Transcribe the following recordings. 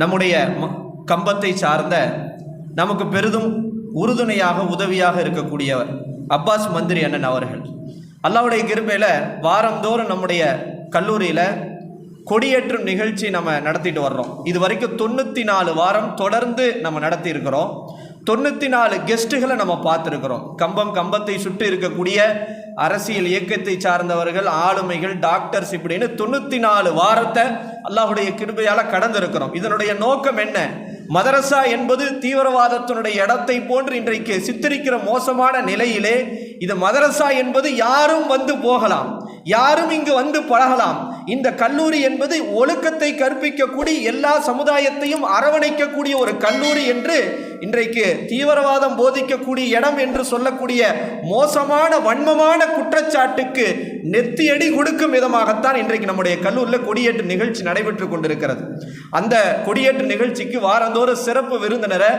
நம்முடைய ம- கம்பத்தை சார்ந்த நமக்கு பெரிதும் உறுதுணையாக உதவியாக இருக்கக்கூடியவர் அப்பாஸ் மந்திரி அண்ணன் அவர்கள். அல்லாவுடைய கிருமையில் வாரந்தோறும் நம்முடைய கல்லூரியில் கொடியேற்றும் நிகழ்ச்சி நம்ம நடத்திட்டு வர்றோம். இது வரைக்கும் தொண்ணூற்றி நாலு வாரம் தொடர்ந்து நம்ம நடத்தி இருக்கிறோம் தொண்ணூற்றி நாலு கெஸ்ட்டுகளை நம்ம பார்த்துருக்குறோம். கம்பம் கம்பத்தை சுற்றி இருக்கக்கூடிய அரசியல் இயக்கத்தை சார்ந்தவர்கள் ஆளுமைகள் டாக்டர்ஸ் இப்படின்னு தொண்ணூற்றி நாலு வாரத்தை அல்லாஹுடைய கிருபையால் கடந்திருக்கிறோம். இதனுடைய நோக்கம் என்ன? மதரசா என்பது தீவிரவாதத்தினுடைய இடத்தை போன்று இன்றைக்கு சித்தரிக்கிற மோசமான நிலையிலே இது மதரசா என்பது யாரும் வந்து போகலாம். யாரும் இங்கு வந்து பழகலாம். இந்த கல்லூரி என்பது ஒழுக்கத்தை கற்பிக்கக்கூடிய எல்லா சமுதாயத்தையும் அரவணைக்கக்கூடிய ஒரு கல்லூரி என்று இன்றைக்கு தீவிரவாதம் போதிக்கக்கூடிய இடம் என்று சொல்லக்கூடிய மோசமான வன்மமான குற்றச்சாட்டுக்கு நெத்தியடி கொடுக்கும் விதமாகத்தான் இன்றைக்கு நம்முடைய கல்லூரில் கொடியேற்று நிகழ்ச்சி நடைபெற்று கொண்டிருக்கிறது. அந்த கொடியேற்று நிகழ்ச்சிக்கு வாரந்தோறும் சிறப்பு விருந்தினரை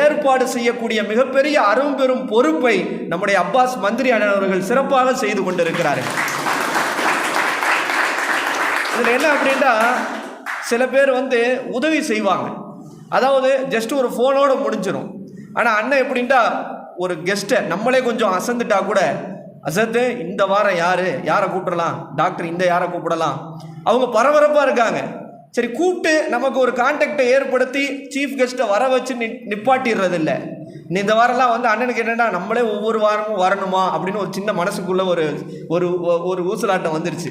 ஏற்பாடு செய்யக்கூடிய மிகப்பெரிய அரும்பெரும் பொறுப்பை நம்முடைய அப்பாஸ் மந்திரி அண்ணன் அவர்கள் சிறப்பாக செய்து கொண்டிருக்கிறார்கள். இதில் என்ன அப்படின்னா சில பேர் வந்து உதவி செய்வாங்க. அதாவது ஜஸ்ட் ஒரு ஃபோனோட முடிஞ்சிடும் ஆனால் அண்ணன் எப்படின்ட்டா ஒரு கெஸ்ட்டை நம்மளே கொஞ்சம் அசந்துட்டா கூட அசத்து இந்த வாரம் யார்? யாரை கூப்பிடலாம்? டாக்டர் இந்த யாரை கூப்பிடலாம்? அவங்க பரபரப்பாக இருக்காங்க. சரி கூப்பிட்டு நமக்கு ஒரு கான்டாக்டை ஏற்படுத்தி சீஃப் கெஸ்ட்டை வர வச்சு நி நிப்பாட்டிடுறதில்லை. இந்த வாரம்லாம் வந்து அண்ணனுக்கு என்னென்னா நம்மளே ஒவ்வொரு வாரமும் வரணுமா அப்படின்னு ஒரு சின்ன மனசுக்குள்ள ஒரு ஒரு ஒரு ஊசலாட்டம் வந்துருச்சு.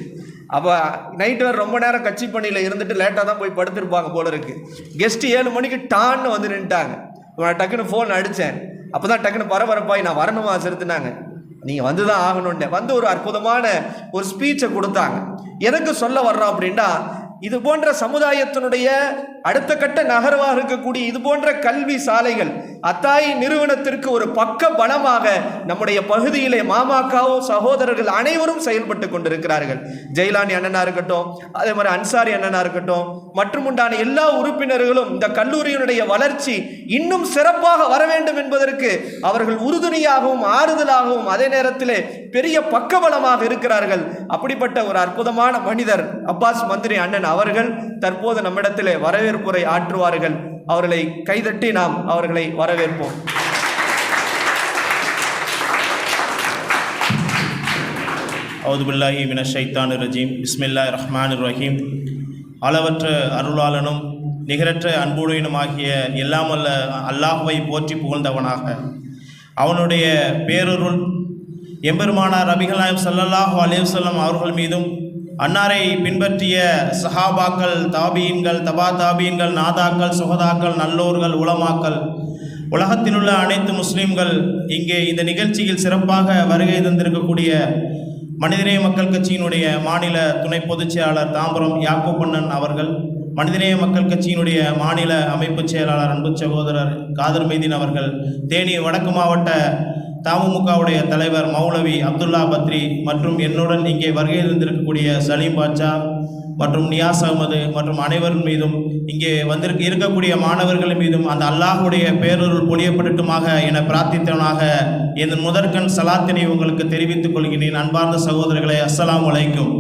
அப்போ நைட்டு வேறு ரொம்ப நேரம் கட்சி பணியில் இருந்துட்டு லேட்டாக தான் போய் படுத்திருப்பாங்க போல இருக்கு. கெஸ்ட்டு ஏழு மணிக்கு டான்னு வந்து நின்ட்டாங்க நான் டக்குன்னு ஃபோன் அடித்தேன் அப்போ தான் டக்குன்னு பரபரப்பாய் நான் வரணுமா? செலுத்தினாங்க. நீங்கள் வந்து தான் ஆகணும்னு வந்து ஒரு அற்புதமான ஒரு ஸ்பீச்சை கொடுத்தாங்க. எதுக்கு சொல்ல வர்றோம் அப்படின்னா இது போன்ற சமுதாயத்தினுடைய அடுத்த கட்ட நகர்வாக இருக்கக்கூடிய இது போன்ற கல்வி சாலைகள் அத்தாய் நிறுவனத்திற்கு ஒரு பக்க பலமாக நம்முடைய பகுதியிலே மாமாக்காவும் சகோதரர்கள் அனைவரும் செயல்பட்டு கொண்டிருக்கிறார்கள். ஜெயிலானி அண்ணனா இருக்கட்டும் அதே மாதிரி அன்சாரி அண்ணனா இருக்கட்டும் மற்றும் உண்டான எல்லா உறுப்பினர்களும் இந்த கல்லூரியினுடைய வளர்ச்சி இன்னும் சிறப்பாக வர வேண்டும் என்பதற்கு அவர்கள் உறுதுணையாகவும் ஆறுதலாகவும் அதே நேரத்திலே பெரிய பக்கபலமாக இருக்கிறார்கள். அப்படிப்பட்ட ஒரு அற்புதமான மனிதர் அப்பாஸ் மந்திரி அண்ணன் அவர்கள் தற்போது நம்மிடத்திலே வரவேற்புரை ஆற்றுவார்கள். அவர்களை கைதட்டி நாம் அவர்களை வரவேற்போம். அவுதுபில்லாஹி மின ஷைத்தான் ரஜீம். பிஸ்மில்லா ரஹ்மான் ரஹீம். அளவற்ற அருளாளனும் நிகரற்ற அன்புடையனும் ஆகிய எல்லாமல்ல அல்லாஹுவை போற்றி புகழ்ந்தவனாக. அவனுடைய பேரொருள் எம்பெருமானார் ரபிகள் சல்லல்லாஹு அலேவ் செல்லம் அவர்கள் மீதும் அன்னாரை பின்பற்றிய சஹாபாக்கள் தாபீன்கள் தபா தாபீன்கள் நாதாக்கள் சுகதாக்கள் நல்லோர்கள் உலமாக்கள் உலகத்தில் உள்ள அனைத்து முஸ்லீம்கள் இங்கே இந்த நிகழ்ச்சியில் சிறப்பாக வருகை தந்திருக்கக்கூடிய மனிதநேய மக்கள் கட்சியினுடைய மாநில துணை பொதுச் செயலாளர் தாம்பரம் யாக்கோபண்ணன் அவர்கள் மனிதநேய மக்கள் கட்சியினுடைய மாநில அமைப்பு செயலாளர் அன்பு சகோதரர் காதர் மைதீன் அவர்கள் தேனி வடக்கு மாவட்ட தமுமுகவுடைய தலைவர் மௌலவி அப்துல்லா பத்ரி மற்றும் என்னுடன் இங்கே வருகை இருந்திருக்கக்கூடிய சலீம் பாட்சா மற்றும் நியாஸ் அகமது மற்றும் அனைவரின் மீதும் இங்கே வந்திருக்க இருக்கக்கூடிய மாணவர்கள் மீதும் அந்த அல்லாஹுடைய பேரருள் பொழியப்படட்டுமாக என பிரார்த்தித்தவனாக என் முதற்கண் சலாத்தினை உங்களுக்கு தெரிவித்துக் கொள்கிறேன். அன்பார்ந்த சகோதரர்களை அஸ்லாம் அலைக்கும்.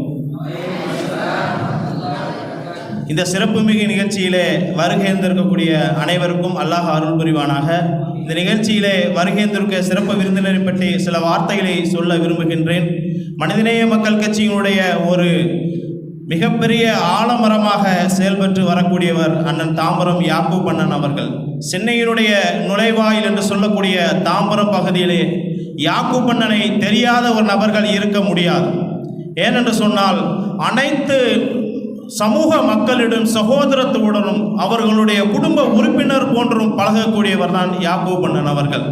இந்த சிறப்புமிகு நிகழ்ச்சியிலே வருகை இருந்திருக்கக்கூடிய அனைவருக்கும் அல்லாஹ் அருள் புரிவானாக. இந்த நிகழ்ச்சியிலே வருகேந்திருக்க சிறப்பு விருந்தினரை பற்றி சில வார்த்தைகளை சொல்ல விரும்புகின்றேன். மனிதநேய மக்கள் கட்சியினுடைய ஒரு மிகப்பெரிய ஆலமரமாக செயல்பட்டு வரக்கூடியவர் அண்ணன் தாம்பரம் யாக்கூப் அண்ணன் அவர்கள். சென்னையினுடைய நுழைவாயில் என்று சொல்லக்கூடிய தாம்பரம் பகுதியிலே யாக்கூப் அண்ணனை தெரியாத ஒரு நபர்கள் இருக்க முடியாது. ஏனென்று சொன்னால் அனைத்து சமூக மக்களிடம் சகோதரத்துடனும் அவர்களுடைய குடும்ப உறுப்பினர் போன்றும் பழகக்கூடியவர் தான் யாகோபண்ணன் அவர்கள்.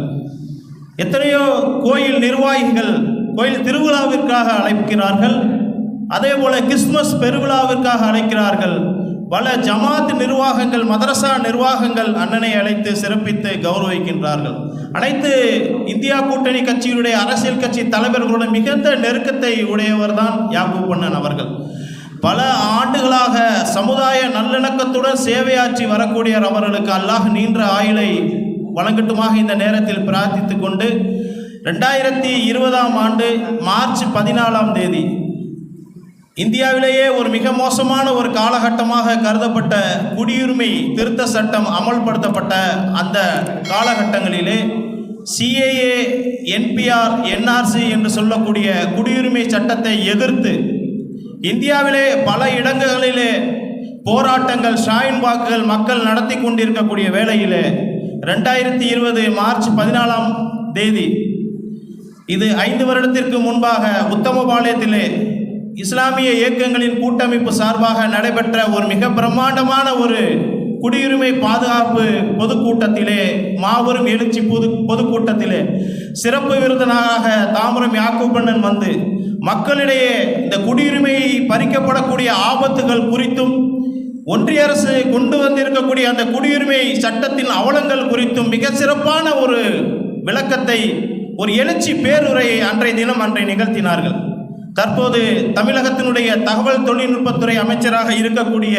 எத்தனையோ கோயில் நிர்வாகிகள் கோயில் திருவிழாவிற்காக அழைக்கிறார்கள். அதே போல கிறிஸ்துமஸ் பெருவிழாவிற்காக அழைக்கிறார்கள். பல ஜமாத் நிர்வாகங்கள் மதரசா நிர்வாகங்கள் அண்ணனை அழைத்து சிறப்பித்து கௌரவிக்கின்றார்கள். அனைத்து இந்தியா கூட்டணி கட்சியினுடைய அரசியல் கட்சி தலைவர்களுடன் மிகுந்த நெருக்கத்தை உடையவர் தான் யாக்கூப் அண்ணன் அவர்கள். பல ஆண்டுகளாக சமுதாய நல்லிணக்கத்துடன் சேவையாற்றி வரக்கூடிய அவர்களுக்கு அல்லாஹ் நீண்ட ஆயுளை வழங்கட்டுமாக இந்த நேரத்தில் பிரார்த்தித்து கொண்டு ரெண்டாயிரத்தி இருபதாம் ஆண்டு மார்ச் பதினாலாம் தேதி இந்தியாவிலேயே ஒரு மிக மோசமான ஒரு காலகட்டமாக கருதப்பட்ட குடியுரிமை திருத்த சட்டம் அமல்படுத்தப்பட்ட அந்த காலகட்டங்களிலே சிஏஏ என்பிஆர் என்ஆர்சி என்று சொல்லக்கூடிய குடியுரிமை சட்டத்தை எதிர்த்து இந்தியாவிலே பல இடங்களிலே போராட்டங்கள் ஷாயின் வாக்குகள் மக்கள் நடத்தி கொண்டிருக்கக்கூடிய வேளையிலே ரெண்டாயிரத்தி இருபது மார்ச் பதினாலாம் தேதி இது ஐந்து வருடத்திற்கு முன்பாக உத்தமபாளையத்திலே இஸ்லாமிய இயக்கங்களின் கூட்டமைப்பு சார்பாக நடைபெற்ற ஒரு மிக பிரம்மாண்டமான ஒரு குடியுரிமை பாதுகாப்பு பொதுக்கூட்டத்திலே மாபெரும் எழுச்சி பொது பொதுக்கூட்டத்திலே சிறப்பு விருந்தினராக தாமரம் யாக்கூப்பண்ணன் வந்து மக்களிடையே இந்த குடியுரிமை பறிக்கப்படக்கூடிய ஆபத்துகள் குறித்தும் ஒன்றிய அரசு கொண்டு வந்திருக்கக்கூடிய அந்த குடியுரிமை சட்டத்தின் அவலங்கள் குறித்தும் மிக சிறப்பான ஒரு விளக்கத்தை ஒரு எழுச்சி பேருரையை அன்றைய தினம் அன்றை நிகழ்த்தினார்கள். தற்போது தமிழகத்தினுடைய தகவல் தொழில்நுட்பத்துறை அமைச்சராக இருக்கக்கூடிய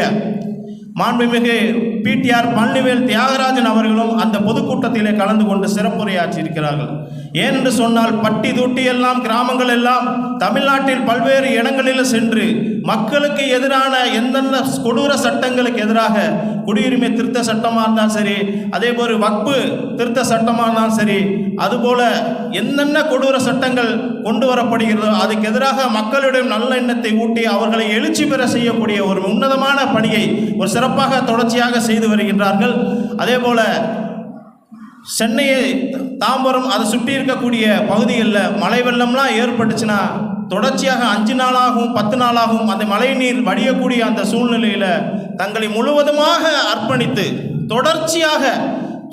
மாண்புமிகு பிடிஆர் பழனிவேல் தியாகராஜன் அவர்களும் அந்த பொதுக்கூட்டத்திலே கலந்து கொண்டு சிறப்புரையாற்றியிருக்கிறார்கள். ஏனென்று சொன்னால் பட்டி தூட்டி எல்லாம் கிராமங்கள் எல்லாம் தமிழ்நாட்டில் பல்வேறு இடங்களில் சென்று மக்களுக்கு எதிரான எந்தெந்த கொடூர சட்டங்களுக்கு எதிராக குடியுரிமை திருத்த சட்டமாக இருந்தாலும் சரி அதே போல் வக்பு திருத்த சட்டமாக இருந்தாலும் சரி அதுபோல் என்னென்ன கொடூர சட்டங்கள் கொண்டு வரப்படுகிறதோ அதுக்கு எதிராக மக்களிடம் நல்ல எண்ணத்தை ஊட்டி அவர்களை எழுச்சி பெற செய்யக்கூடிய ஒரு உன்னதமான பணியை ஒரு சிறப்பாக தொடர்ச்சியாக செய்து வருகின்றார்கள். அதே போல் சென்னையை தாம்பரம் அதை சுற்றி இருக்கக்கூடிய பகுதிகளில் மழை வெள்ளம்லாம் ஏற்பட்டுச்சுன்னா தொடர்ச்சியாக அஞ்சு நாளாகவும் பத்து நாளாகவும் அந்த மழைநீர் வடியக்கூடிய அந்த சூழ்நிலையில் தங்களை முழுவதுமாக அர்ப்பணித்து தொடர்ச்சியாக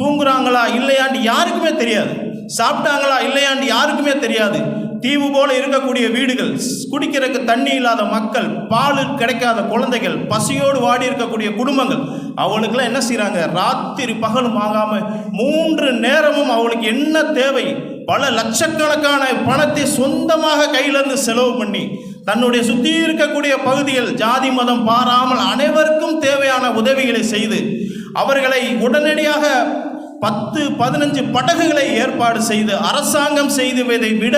தூங்குறாங்களா இல்லையாண்டு யாருக்குமே தெரியாது. சாப்பிட்டாங்களா இல்லையாண்டு யாருக்குமே தெரியாது. தீவு போல இருக்கக்கூடிய வீடுகள் குடிக்கிறதுக்கு தண்ணி இல்லாத மக்கள் பால் கிடைக்காத குழந்தைகள் பசியோடு வாடி இருக்கக்கூடிய குடும்பங்கள் அவளுக்கெல்லாம் என்ன செய்கிறாங்க ராத்திரி பகலும் ஆகாம மூன்று நேரமும் அவளுக்கு என்ன தேவை? பல லட்சக்கணக்கான பணத்தை சொந்தமாக கையிலிருந்து செலவு பண்ணி தன்னுடைய சுற்றி இருக்கக்கூடிய பகுதிகள் ஜாதி மதம் பாராமல் அனைவருக்கும் தேவையான உதவிகளை செய்து அவர்களை உடனடியாக பத்து பதினஞ்சு படகுகளை ஏற்பாடு செய்து அரசாங்கம் செய்துவதை விட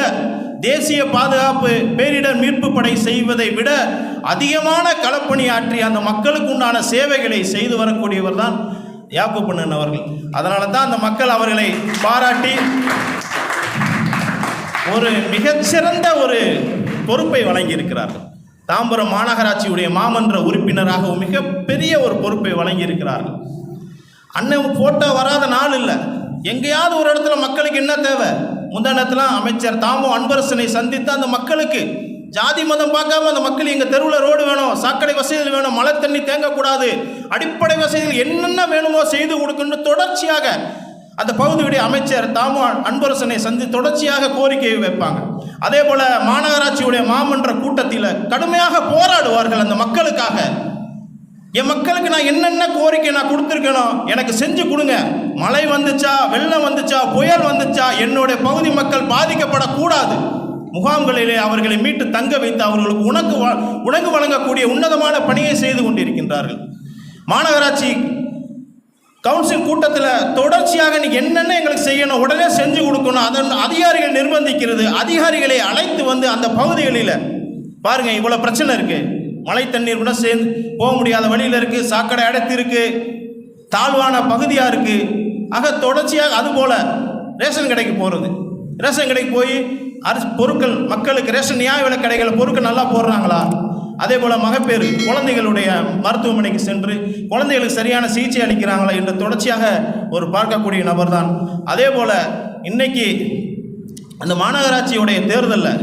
தேசிய பாதுகாப்பு பேரிடர் மீட்பு படை செய்வதை விட அதிகமான களப்பணியாற்றி அந்த மக்களுக்கு உண்டான சேவைகளை செய்து வரக்கூடியவர் தான் யாப்பு பண்ணினவர்கள் அதனால தான் அந்த மக்கள் அவர்களை பாராட்டி ஒரு மிகச்சிறந்த ஒரு பொறுப்பை வழங்கியிருக்கிறார்கள். தாம்பரம் மாநகராட்சியுடைய மாமன்ற உறுப்பினராக மிகப்பெரிய ஒரு பொறுப்பை வழங்கியிருக்கிறார்கள். அண்ணன் போட்டோ வராத நாள் இல்லை. எங்கேயாவது ஒரு இடத்துல மக்களுக்கு என்ன தேவை? முந்தானத்தில் அமைச்சர் தாமோ அன்பரசனை சந்தித்து அந்த மக்களுக்கு ஜாதி மதம் பார்க்காம அந்த மக்கள் எங்கள் தெருவில் ரோடு வேணும் சாக்கடை வசதிகள் வேணும் மழை தண்ணி தேங்கக்கூடாது அடிப்படை வசதிகள் என்னென்ன வேணுமோ செய்து கொடுக்குன்னு தொடர்ச்சியாக அந்த பகுதியுடைய அமைச்சர் தாமோ அன்பரசனை சந்தி தொடர்ச்சியாக கோரிக்கையை வைப்பாங்க. அதே போல மாநகராட்சியுடைய மாமன்ற கூட்டத்தில் கடுமையாக போராடுவார்கள் அந்த மக்களுக்காக. என் மக்களுக்கு நான் என்னென்ன கோரிக்கை நான் கொடுத்துருக்கணும் எனக்கு செஞ்சு கொடுங்க. மழை வந்துச்சா வெள்ளம் வந்துச்சா புயல் வந்துச்சா என்னுடைய பகுதி மக்கள் பாதிக்கப்படக்கூடாது. முகாம்களிலே அவர்களை மீட்டு தங்க வைத்து அவர்களுக்கு உணக்கு வ- உணவு வழங்கக்கூடிய உன்னதமான பணியை செய்து கொண்டிருக்கின்றார்கள். மாநகராட்சி கவுன்சில் கூட்டத்தில் தொடர்ச்சியாக நீ என்னென்ன எங்களுக்கு செய்யணும் உடனே செஞ்சு கொடுக்கணும் அதன் அதிகாரிகள் நிர்பந்திக்கிறது அதிகாரிகளை அழைத்து வந்து அந்த பகுதிகளில் பாருங்கள் இவ்வளோ பிரச்சனை இருக்குது மழை தண்ணீர் கூட சேர்ந்து போக முடியாத வழியில் இருக்கு சாக்கடை அடைத்து இருக்கு தாழ்வான பகுதியாக இருக்கு. ஆக தொடர்ச்சியாக அதுபோல ரேஷன் கடைக்கு போகிறது ரேஷன் கடைக்கு போய் அரிசி பொருட்கள் மக்களுக்கு ரேஷன் நியாய விலை கடைகளில் பொருட்கள் நல்லா போடுறாங்களா? அதே போல் மகப்பேறு குழந்தைகளுடைய மருத்துவமனைக்கு சென்று குழந்தைகளுக்கு சரியான சிகிச்சை அளிக்கிறாங்களா என்று தொடர்ச்சியாக ஒரு பார்க்கக்கூடிய நபர் தான் அதே போல் இன்னைக்கு அந்த மாநகராட்சியுடைய தேர்தலில்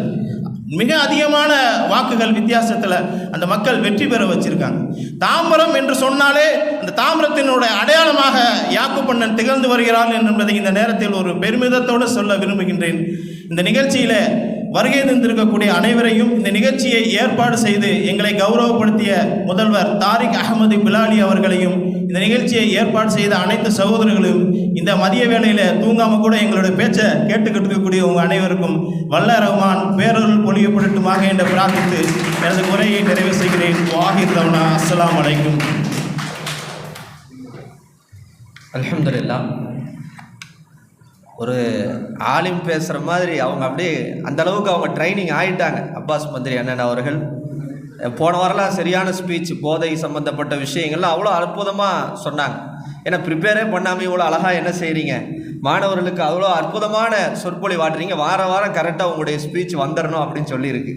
மிக அதிகமான வாக்குகள் வித்தியாசத்தில் அந்த மக்கள் வெற்றி பெற வச்சிருக்காங்க. தாம்பரம் என்று சொன்னாலே அந்த தாம்பரத்தினுடைய அடையாளமாக யாக்குப்பண்ணன் திகழ்ந்து வருகிறார் என்பதை இந்த நேரத்தில் ஒரு பெருமிதத்தோடு சொல்ல விரும்புகின்றேன். இந்த நிகழ்ச்சியில் வருகை தந்திருக்கக்கூடிய அனைவரையும் இந்த நிகழ்ச்சியை ஏற்பாடு செய்து எங்களை கௌரவப்படுத்திய முதல்வர் தாரிக் அகமது பிலாலி அவர்களையும் இந்த நிகழ்ச்சியை ஏற்பாடு செய்த அனைத்து சகோதரர்களும் இந்த மதிய வேளையில் தூங்காம கூட எங்களுடைய பேச்சை கேட்டுக்கிட்டு இருக்கக்கூடிய உங்கள் அனைவருக்கும் வல்ல ரஹ்மான் பேரருள் பொழியப்படட்டுமாக என்று பிரார்த்தித்து எனது உரையை நிறைவு செய்கிறேன். வாஹித் தவனா அஸ்லாம் வலைக்கும் அலமதுல்லா ஒரு ஆலிம் பேசுகிற மாதிரி அவங்க அப்படியே அந்த அளவுக்கு அவங்க ட்ரைனிங் ஆயிட்டாங்க. அப்பாஸ் மந்திரி அண்ணன் அவர்கள். போன வாரம்லாம் சரியான ஸ்பீச் போதை சம்மந்தப்பட்ட விஷயங்கள்லாம் அவ்வளோ அற்புதமாக சொன்னாங்க. ஏன்னா ப்ரிப்பேரே பண்ணாமல் இவ்வளோ அழகாக என்ன செய்கிறீங்க மாணவர்களுக்கு அவ்வளோ அற்புதமான சொற்பொழி வாட்டுறீங்க வார வாரம் கரெக்டாக உங்களுடைய ஸ்பீச் வந்துடணும் அப்படின்னு சொல்லியிருக்கு.